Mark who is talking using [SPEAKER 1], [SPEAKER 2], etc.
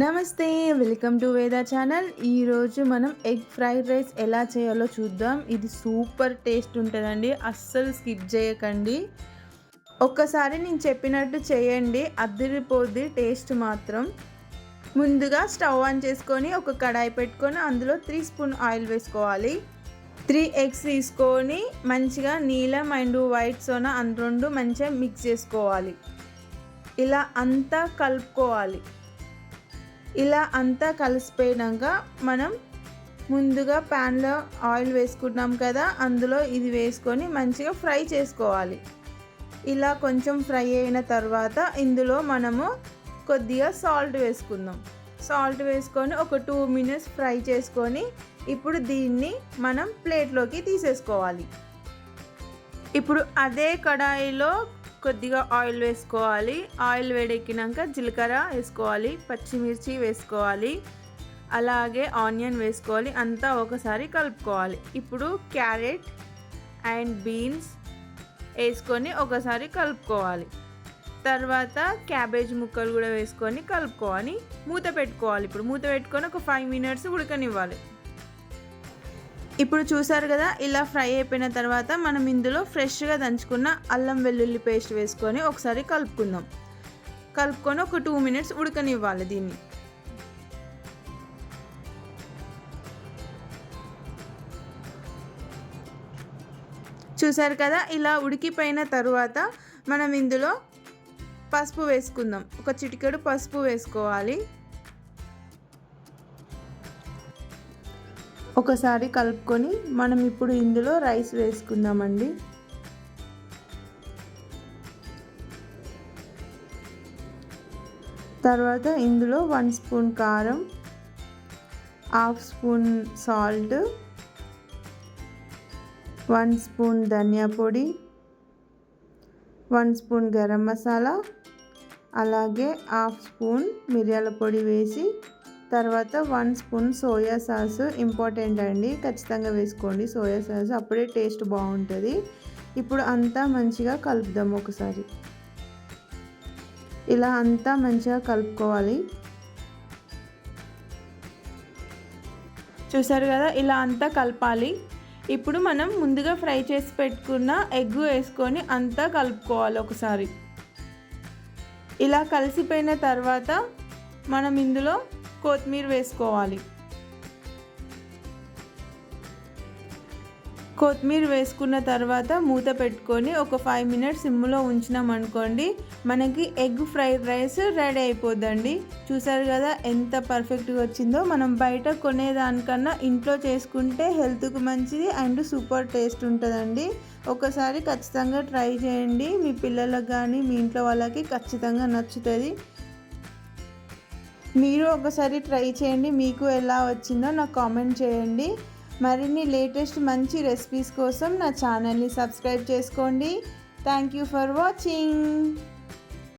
[SPEAKER 1] నమస్తే welcome to Veda channel. ఈరోజు మనం ఎగ్ ఫ్రైడ్ రైస్ ఎలా చేయాలో చూద్దాం. ఇది సూపర్ టేస్ట్ ఉంటుందండి. అస్సలు స్కిప్ చేయకండి. ఒక్కసారి నేను చెప్పినట్టు చేయండి. అద్దరిపోద్ది టేస్ట్ మాత్రం. ముందుగా స్టవ్ ఆన్ చేసుకొని ఒక కడాయి పెట్టుకొని అందులో త్రీ స్పూన్ ఆయిల్ వేసుకోవాలి. త్రీ ఎగ్స్ తీసుకొని మంచిగా నీలం అండ్ వైట్ సోనా అందు రెండు మంచిగా మిక్స్ చేసుకోవాలి. ఇలా అంతా కలుపుకోవాలి. ఇలా అంతా కలిసిపోయినాక మనం ముందుగా ప్యాన్లో ఆయిల్ వేసుకుంటున్నాం కదా అందులో ఇది వేసుకొని మంచిగా ఫ్రై చేసుకోవాలి. ఇలా కొంచెం ఫ్రై అయిన తర్వాత ఇందులో మనము కొద్దిగా సాల్ట్ వేసుకుందాం. సాల్ట్ వేసుకొని ఒక టూ మినిట్స్ ఫ్రై చేసుకొని ఇప్పుడు దీన్ని మనం ప్లేట్లోకి తీసేసుకోవాలి. ఇప్పుడు అదే కడాయిలో కొద్దిగా ఆయిల్ వేసుకోవాలి. ఆయిల్ వేడెక్కినాక జీలకర్ర వేసుకోవాలి. పచ్చిమిర్చి వేసుకోవాలి. అలాగే ఆనియన్ వేసుకోవాలి. అంతా ఒకసారి కలుపుకోవాలి. ఇప్పుడు క్యారెట్ అండ్ బీన్స్ వేసుకొని ఒకసారి కలుపుకోవాలి. తర్వాత క్యాబేజ్ ముక్కలు కూడా వేసుకొని కలుపుకోవాలి. మూత పెట్టుకోవాలి. ఇప్పుడు మూత పెట్టుకొని ఒక ఫైవ్ మినిట్స్ ఉడకనివ్వాలి. ఇప్పుడు చూసారు కదా ఇలా ఫ్రై అయిపోయిన తర్వాత మనం ఇందులో ఫ్రెష్గా దంచుకున్న అల్లం వెల్లుల్లి పేస్ట్ వేసుకొని ఒకసారి కలుపుకుందాం. కలుపుకొని ఒక టూ మినిట్స్ ఉడకనివ్వాలి దీన్ని. చూసారు కదా ఇలా ఉడికిపోయిన తర్వాత మనం ఇందులో పసుపు వేసుకుందాం. ఒక చిటికెడు పసుపు వేసుకోవాలి. ఒకసారి కలుపుకొని మనం ఇప్పుడు ఇందులో రైస్ వేసుకుందామండి. తర్వాత ఇందులో వన్ స్పూన్ కారం half spoon salt one spoon ధనియా పొడి వన్ స్పూన్ గరం మసాలా అలాగే హాఫ్ స్పూన్ మిరియాల పొడి వేసి తర్వాత one spoon soya sauce important అండి. ఖచ్చితంగా వేసుకోండి. సోయా సాస్ అప్పుడే టేస్ట్ బాగుంటుంది. ఇప్పుడు అంతా మంచిగా కలుపుదాం ఒకసారి. ఇలా అంతా మంచిగా కలుపుకోవాలి. చూసారు కదా? ఇలా అంతా కలపాలి. ఇప్పుడు మనం ముందుగా ఫ్రై చేసి పెట్టుకున్న ఎగ్ వేసుకొని అంతా కలుపుకోవాలి ఒకసారి. ఇలా కలిసిపోయిన తర్వాత మనం ఇందులో కొత్తిమీర వేసుకోవాలి. కొత్తిమీర వేసుకున్న తర్వాత మూత పెట్టుకొని ఒక ఫైవ్ మినిట్స్ సిమ్లో ఉంచినాం అనుకోండి మనకి ఎగ్ ఫ్రైడ్ రైస్ రెడీ అయిపోద్దండి. చూసారు కదా ఎంత పర్ఫెక్ట్గా వచ్చిందో. మనం బయట కొనేదానికన్నా ఇంట్లో చేసుకుంటే హెల్త్కు మంచిది అండ్ సూపర్ టేస్ట్ ఉంటుందండి. ఒకసారి ఖచ్చితంగా ట్రై చేయండి. మీ పిల్లలకు కానీ మీ ఇంట్లో వాళ్ళకి ఖచ్చితంగా నచ్చుతుంది. మీరు ఒకసారి ట్రై చేయండి. మీకు ఎలా వచ్చిందో నాకు కామెంట్ చేయండి. మరిన్ని లేటెస్ట్ మంచి రెసిపీస్ కోసం నా ఛానల్ని సబ్స్క్రైబ్ చేసుకోండి. Thank you for watching.